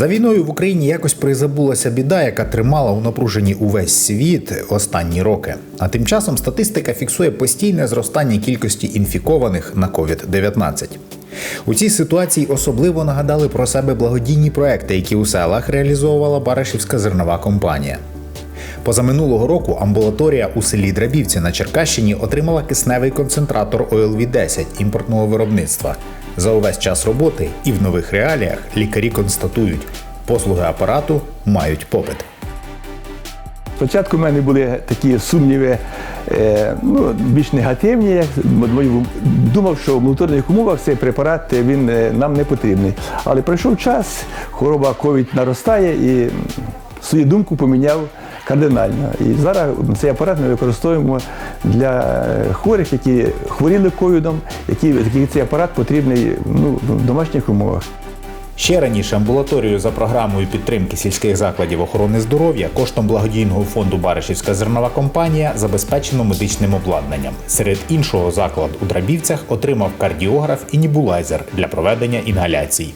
За війною в Україні якось призабулася біда, яка тримала у напруженні увесь світ останні роки. А тим часом статистика фіксує постійне зростання кількості інфікованих на COVID-19. У цій ситуації особливо нагадали про себе благодійні проекти, які у селах реалізовувала Барашівська зернова компанія. Позаминулого року амбулаторія у селі Драбівці на Черкащині отримала кисневий концентратор ОЛВ-10 імпортного виробництва. За увесь час роботи і в нових реаліях лікарі констатують, послуги апарату мають попит. Спочатку в мене були такі сумніви, е, ну, більш негативні. Я думав, що в амбулаторних умовах цей препарат е, він е, нам не потрібний. Але пройшов час, хвороба ковід наростає і свою думку поміняв кардинально. І зараз цей апарат ми використовуємо для е, хворих, які хворіли ковідом, які, цей апарат потрібний ну, в домашніх умовах. Ще раніше амбулаторію за програмою підтримки сільських закладів охорони здоров'я коштом благодійного фонду Баришівська зернова компанія забезпечено медичним обладнанням. Серед іншого заклад у Драбівцях отримав кардіограф і нібулайзер для проведення інгаляцій.